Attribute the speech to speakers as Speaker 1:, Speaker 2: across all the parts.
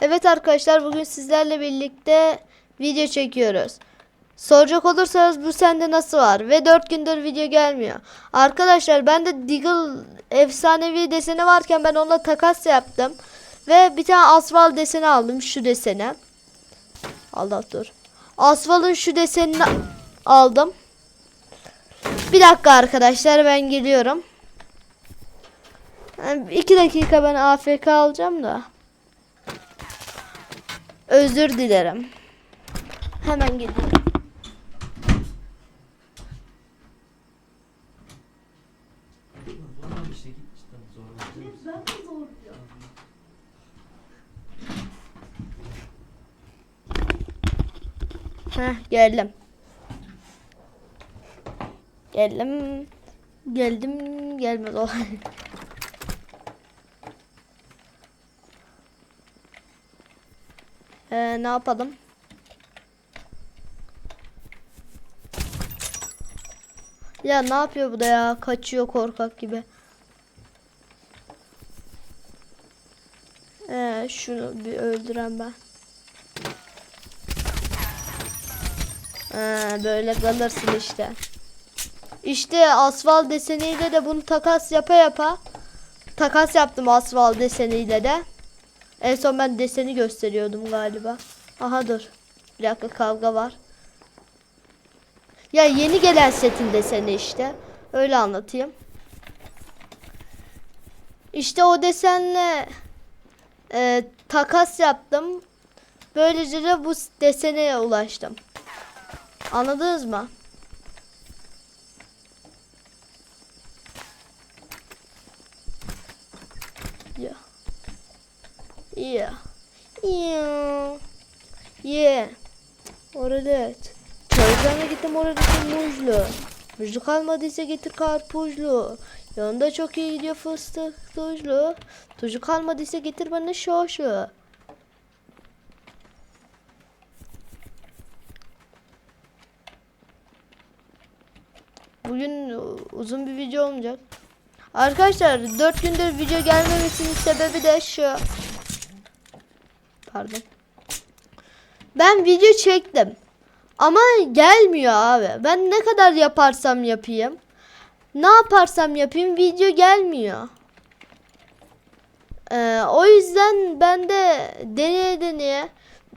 Speaker 1: Evet arkadaşlar bugün sizlerle birlikte video çekiyoruz. Soracak olursanız bu sende nasıl var ve 4 gündür video gelmiyor. Arkadaşlar ben de Deagle efsanevi deseni varken ben onunla takas yaptım. Ve bir tane asfal deseni aldım şu deseni. Allah dur. Asfalın şu desenini aldım. Bir dakika arkadaşlar ben geliyorum. 2 dakika ben AFK alacağım da. Özür dilerim. Hemen zor Heh geldim. Geldim. Geldim gelmez o. ee, ne yapalım? Ya ne yapıyor bu da ya? Kaçıyor korkak gibi. Ee, şunu bir öldüren ben. Ee, böyle kalırsın işte. İşte asfal deseniyle de bunu takas yapa yapa takas yaptım asfal deseniyle de. En son ben deseni gösteriyordum galiba. Aha dur. Bir dakika kavga var. Ya yeni gelen setin deseni işte. Öyle anlatayım. İşte o desenle e, takas yaptım. Böylece de bu desene ulaştım. Anladınız mı? Ya. Ya. Ya. Yeah. Oralet. Çayırcana gittim orada muzlu. Muzlu kalmadıysa getir karpuzlu. Yanında çok iyi gidiyor fıstık tuzlu. Tuzu kalmadıysa getir bana şoşu. Bugün uzun bir video olmayacak. Arkadaşlar 4 gündür video gelmemesinin sebebi de şu. Pardon. Ben video çektim. Ama gelmiyor abi. Ben ne kadar yaparsam yapayım. Ne yaparsam yapayım video gelmiyor. Ee, o yüzden ben de deneye deneye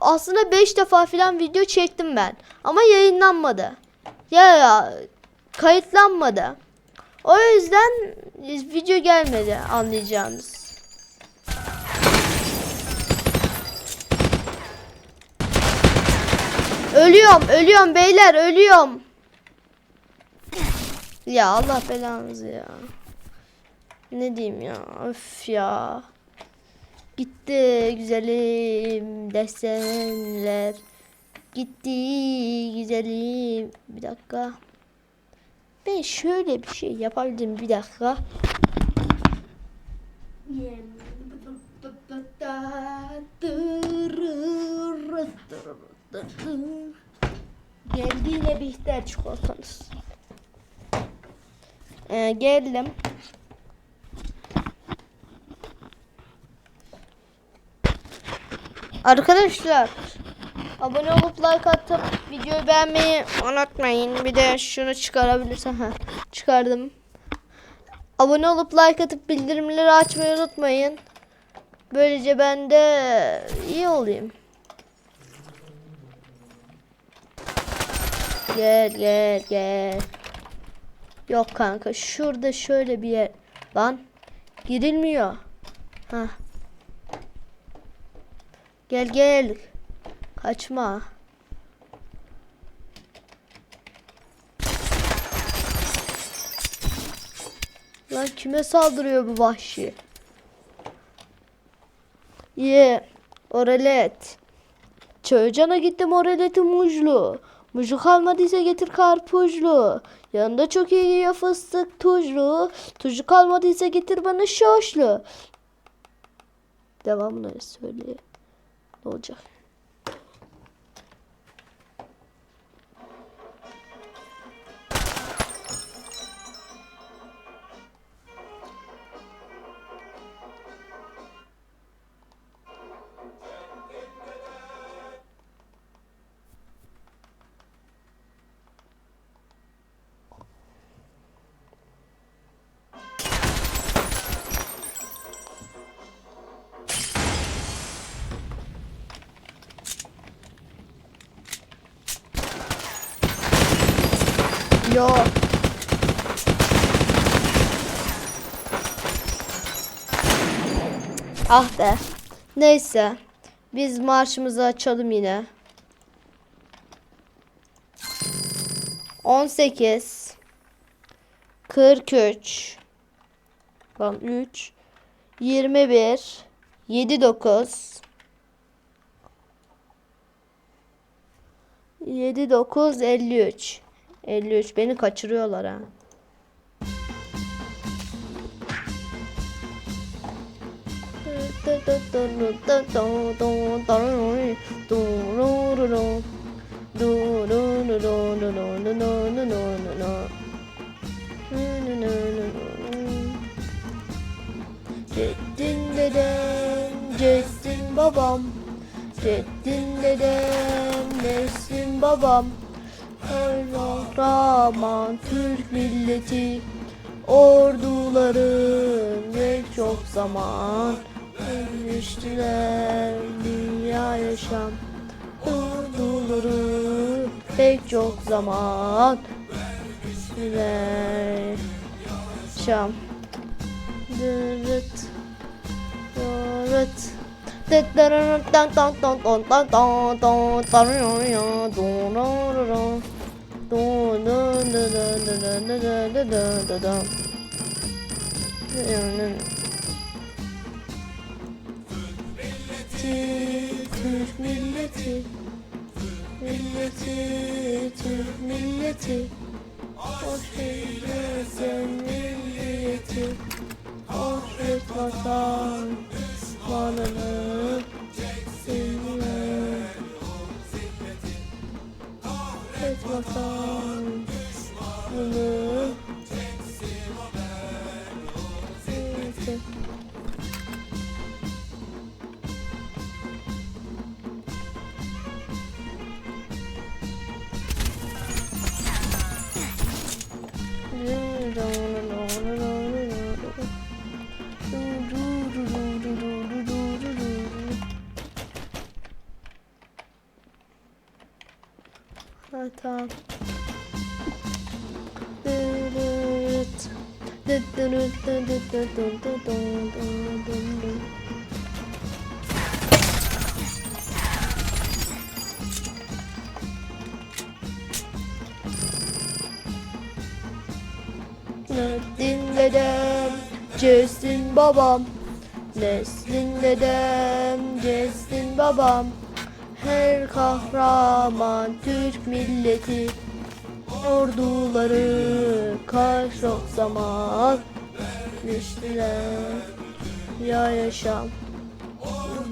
Speaker 1: aslında 5 defa falan video çektim ben. Ama yayınlanmadı. Ya, ya kayıtlanmadı. O yüzden video gelmedi anlayacağınız. Ölüyorum, ölüyorum beyler, ölüyorum. Ya Allah belanızı ya. Ne diyeyim ya? Öf ya. Gitti güzelim desenler. Gitti güzelim. Bir dakika. Ben şöyle bir şey yapabildim bir dakika. Geldi yine Bihter çikolatanız. Ee, geldim. Arkadaşlar abone olup like atıp videoyu beğenmeyi unutmayın. Bir de şunu çıkarabilirsem ha çıkardım. Abone olup like atıp bildirimleri açmayı unutmayın. Böylece ben de iyi olayım. Gel gel gel. Yok kanka şurada şöyle bir yer. Lan girilmiyor. Ha. Gel gel. Kaçma. Lan kime saldırıyor bu vahşi? Ye. Oralet. Çaycana gittim oraleti muzlu. Muzlu kalmadıysa getir karpuzlu. Yanında çok iyi yiyor fıstık tuzlu. Tuzlu kalmadıysa getir bana şoşlu. Devamını söyle. Ne olacak? Ah be. Neyse. Biz marşımızı açalım yine. 18 43 Lan 3 21 7 9 7 9 53 53 beni kaçırıyorlar ha. Ceddin dedem, ceddin babam. Ceddin dedem, neslin babam. Allah Rahman Türk milleti. Orduların ve çok zaman Ölmüştüler dünya yaşam Orduları pek çok zaman Ölmüştüler Şam Dırıt Dırıt milleti, Türk milleti, milleti, Türk milleti. Hoş eyle sen milliyeti, kahret vatan düşmanını, zillet. Kahret vatan düşmanını. Dedem, Cesin babam. Neslin dedem, Cesin babam. Her kahraman Türk milleti. Orduları zaman düştüler Ya yaşam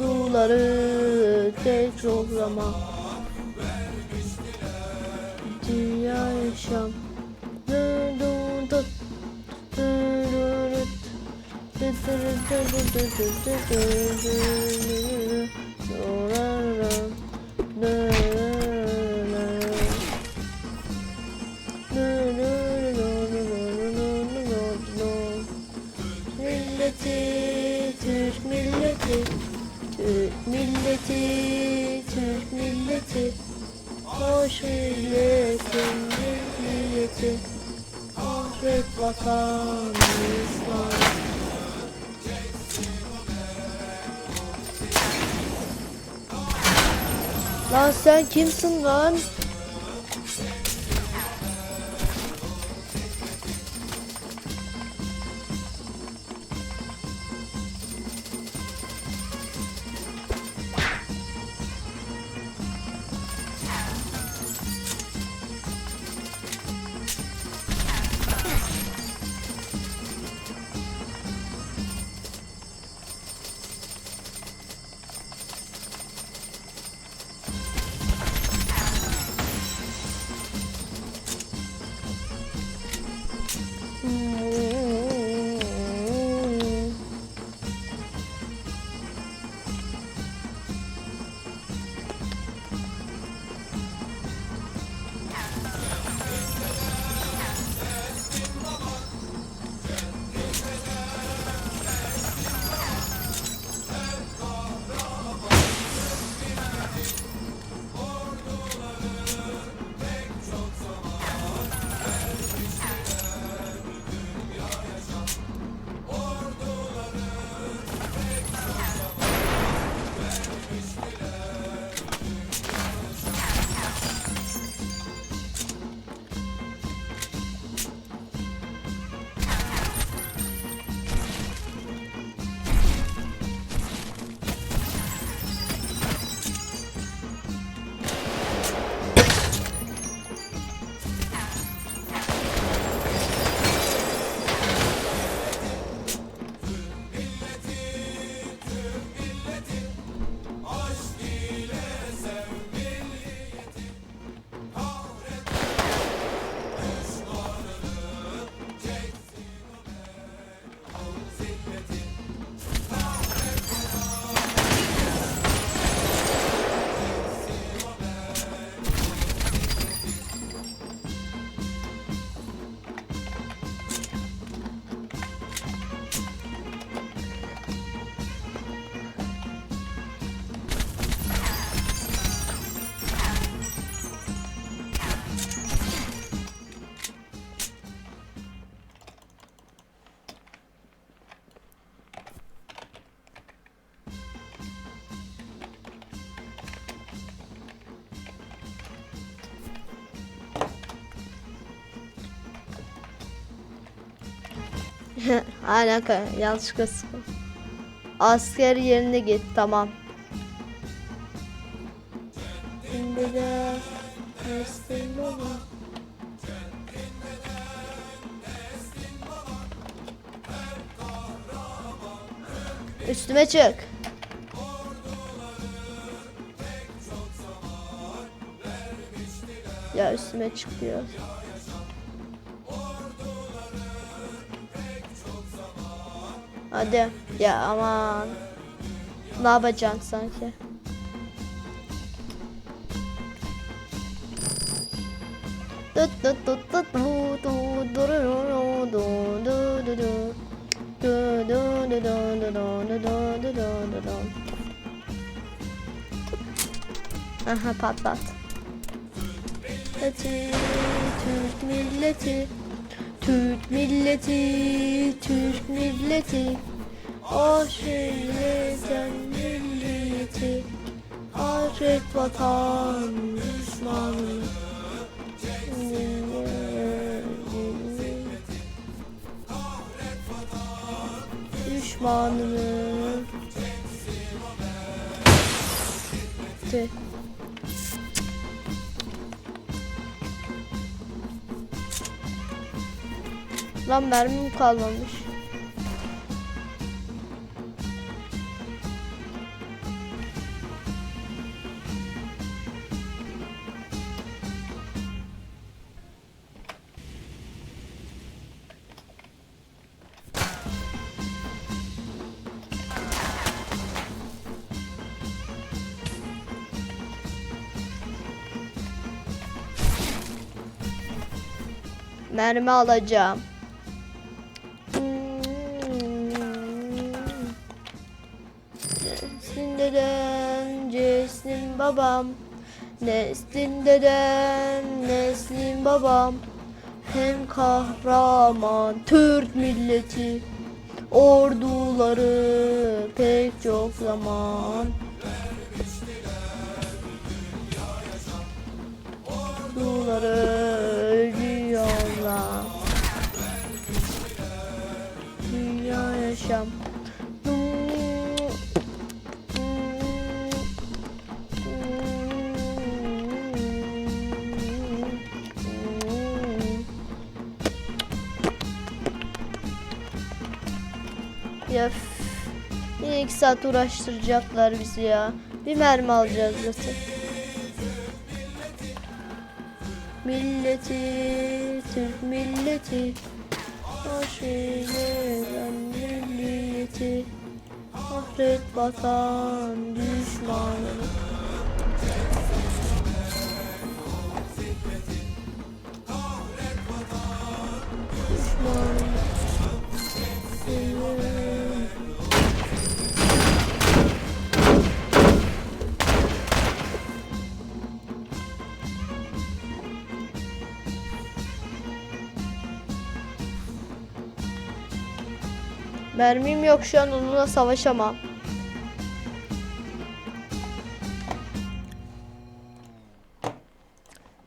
Speaker 1: Duları tekrarlama Dünya yaşam. Sonra Türk milleti, hoş milletin milleti, ahret vatanımız var. Lan sen kimsin lan? Kanka yanlışlıkla sıkıldım. Asker yerine git tamam. Üstüme çık. Ya üstüme çıkıyor. Hadi. Ya aman. Ne yapacaksın sanki? Aha patlat. Türk milleti Türk milleti, Türk milleti, aşirleten milleti, ahiret vatan, İslam'ı. Düşmanını. Te. Lan mermim kalmamış. Mermi alacağım. Babam. Neslin dedem, Neslin babam. Hem kahraman Türk milleti. Orduları pek çok zaman. Orduları ölüyorlar. Dünya yaşam. Saat uğraştıracaklar bizi ya. Bir mermi alacağız zaten. Milleti, Türk milleti. Şeylerden milleti. Ahret vatan Mermim yok şu an onunla savaşamam.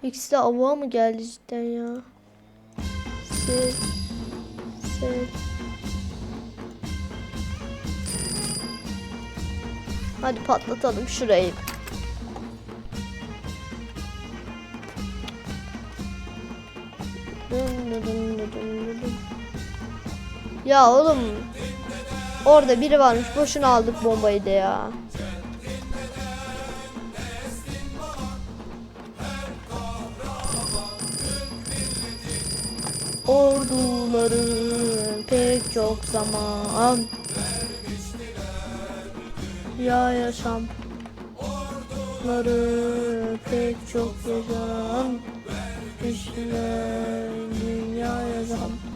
Speaker 1: İkisi de avuğa mı geldi cidden ya? Sil. Sil. Hadi patlatalım şurayı. Ya oğlum orada biri varmış boşuna aldık bombayı da ya. Orduları pek çok zaman Ya yaşam. Orduları pek çok yaşam. Düşler dünya yaşam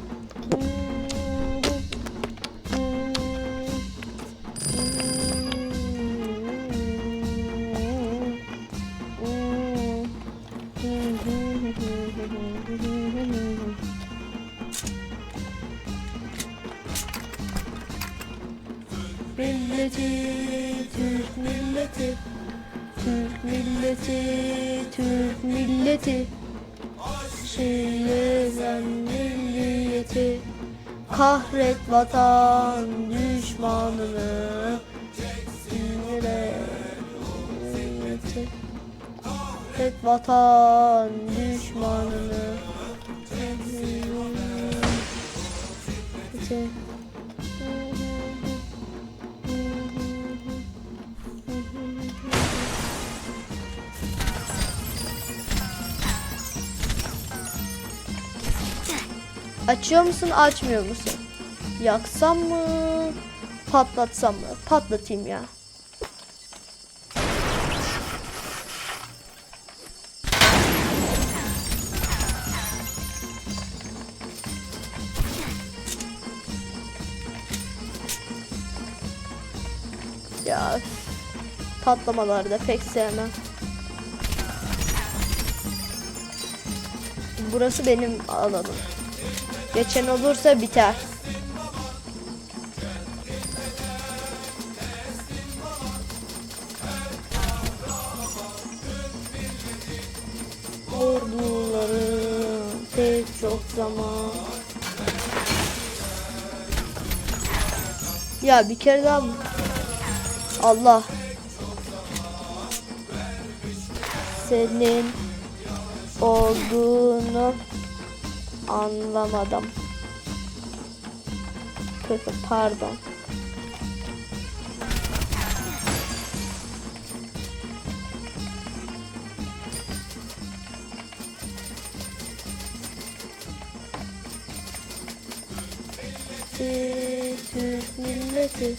Speaker 1: Milleti, Türk milleti, Türk milleti, Türk milleti. Şehirden milliyeti, Kahret vatan düşmanını Milleti. Kahret vatan düşmanını Açıyor musun, açmıyor musun? Yaksam mı? Patlatsam mı? Patlatayım ya. Ya patlamaları da pek sevmem. Burası benim alanım. Geçen olursa biter. Orduları pek çok zaman. Ya bir kere daha mı? Allah. Senin olduğunu anlamadım. Peki, Pardon. Türk milleti,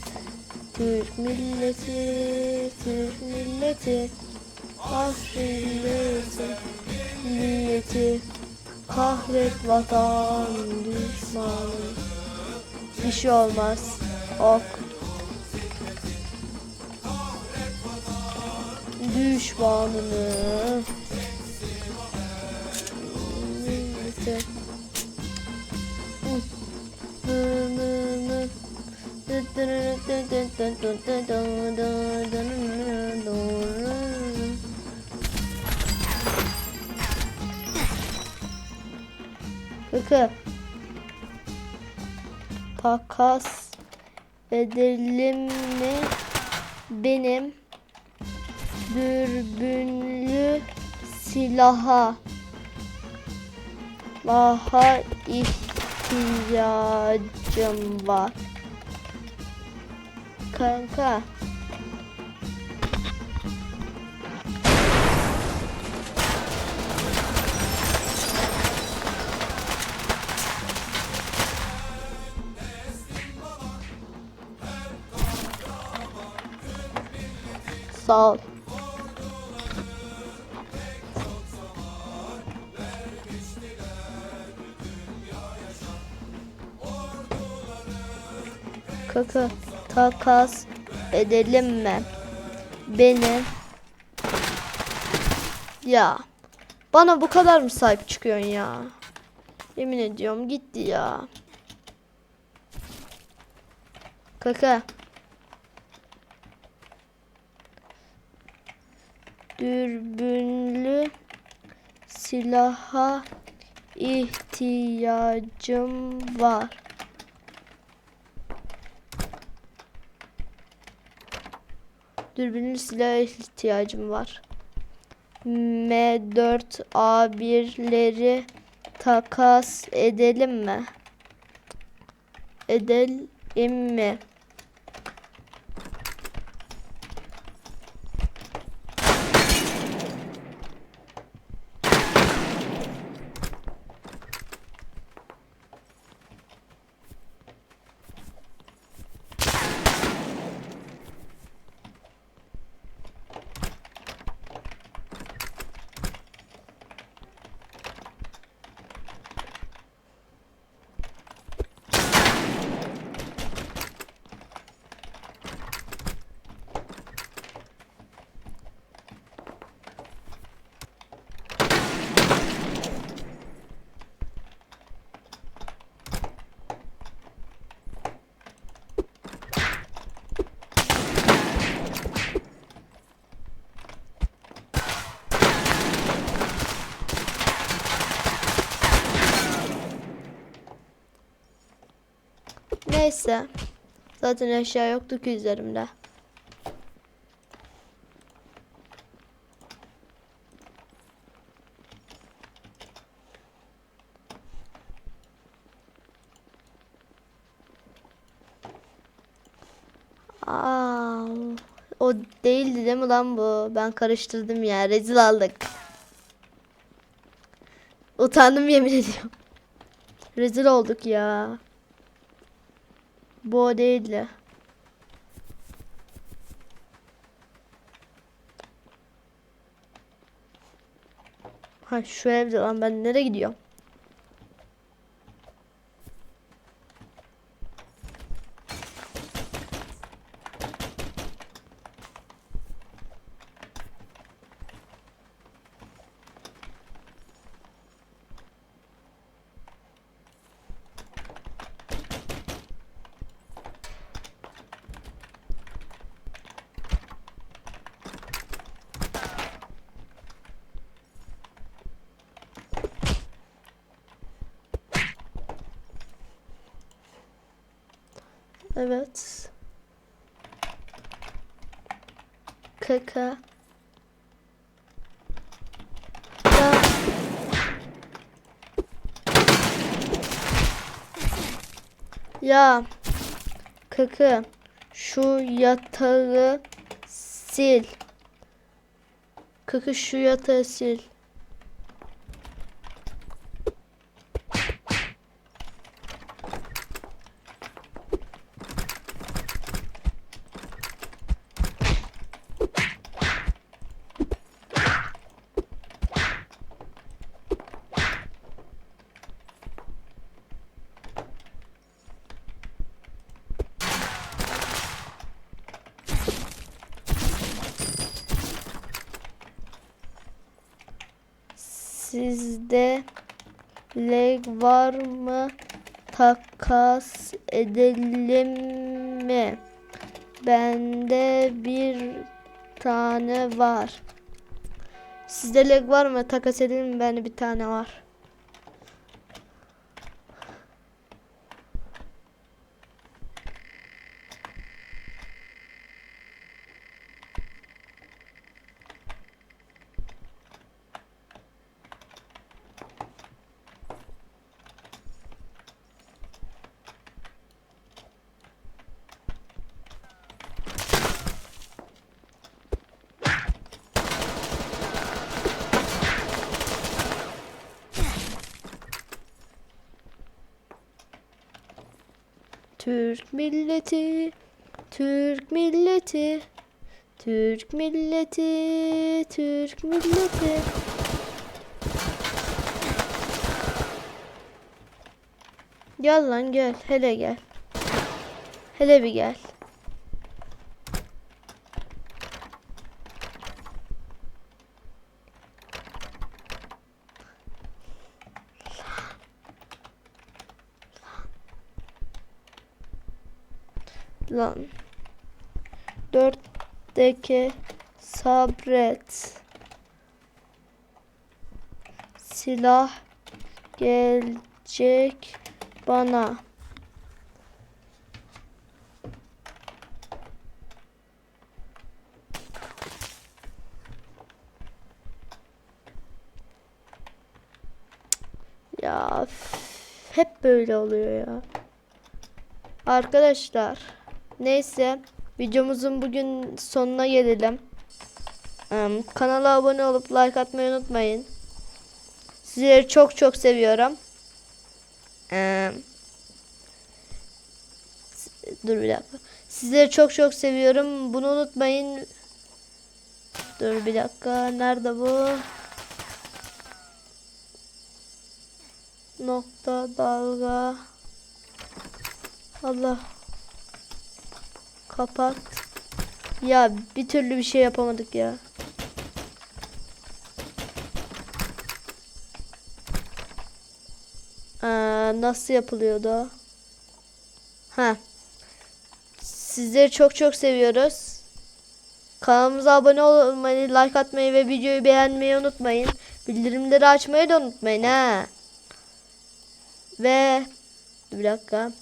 Speaker 1: Türk milleti, Türk milleti, Kahrilleti, milleti, kahret vatan düşmanı. Bir şey olmaz. Ok. Düşmanını. Bakın. Takas edelim mi? Benim dürbünlü silaha daha ihtiyacım var. Kanka. Sağ ol. Kaka takas edelim mi? Beni ya bana bu kadar mı sahip çıkıyorsun ya? Yemin ediyorum gitti ya. Kaka dürbünlü silaha ihtiyacım var. Dürbünlü silaha ihtiyacım var. M4A1'leri takas edelim mi? Edelim mi? Neyse. Zaten eşya yoktu ki üzerimde. Aa, o değildi değil mi lan bu? Ben karıştırdım ya. Rezil aldık. Utandım yemin ediyorum. Rezil olduk ya. Bu o değildi. Ha şu evde lan ben nereye gidiyorum? Evet. Kaka. Ya. Ya. Şu yatağı sil. Kaka şu yatağı sil. Sizde leg var mı? Takas edelim mi? Bende bir tane var. Sizde leg var mı? Takas edelim mi? Bende bir tane var. Türk milleti, Türk milleti, Türk milleti, Türk milleti. Gel lan gel, hele gel. Hele bir gel. Lan. Dörtteki sabret. Silah gelecek bana. Ya hep böyle oluyor ya. Arkadaşlar neyse videomuzun bugün sonuna gelelim. Kanala abone olup like atmayı unutmayın. Sizleri çok çok seviyorum. Dur bir dakika. Sizleri çok çok seviyorum. Bunu unutmayın. Dur bir dakika. Nerede bu? Nokta dalga. Allah. Kapat. Ya bir türlü bir şey yapamadık ya. Ee, nasıl yapılıyordu? o? Ha. Sizleri çok çok seviyoruz. Kanalımıza abone olmayı, like atmayı ve videoyu beğenmeyi unutmayın. Bildirimleri açmayı da unutmayın ha. Ve bir dakika.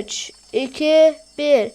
Speaker 1: 3, 2, 1.